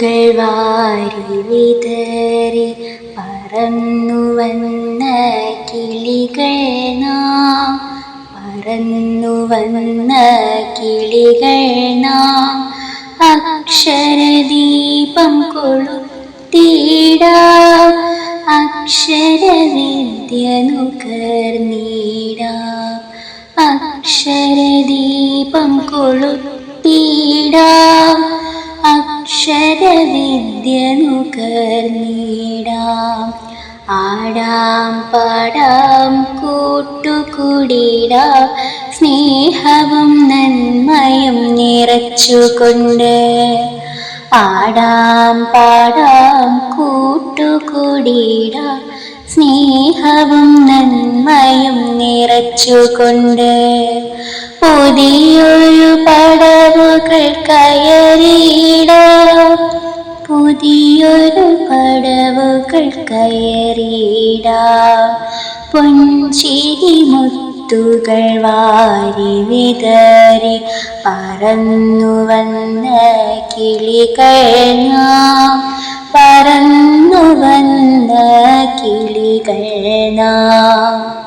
മുത്തുകൾ വാരി വിതറി പറന്നു വന്ന കിളികൾ നാം പറന്നു വന്ന കിളികൾ നാം അക്ഷരദീപം കൊളുത്തിടാം അക്ഷരവിദ്യ നുകർന്നിടാം അക്ഷരദീപം കൊളുത്തിടാം. അക്ഷരവിദ്യ നുകർന്നിടാം ആടാം പാടാം കൂട്ടുകൂടിടാം. സ്നേഹവും നന്മയും നിറച്ചുകൊണ്ട് ആടാം പാടാം കൂട്ടുകൂടിടാം. സ്നേഹവും നന്മയും നിറച്ചുകൊണ്ട് പുതിയൊരു പടവുകൾ കയറിയിടാം. പുതിയൊരു പടവുകൾ കയറിയിടാം. പൊൻചിരി മുത്തുകൾ വാരി വിതറി പറന്നു വന്ന കിളികൾ നാം. പറന്നു വന്ന കിളികൾ നാം.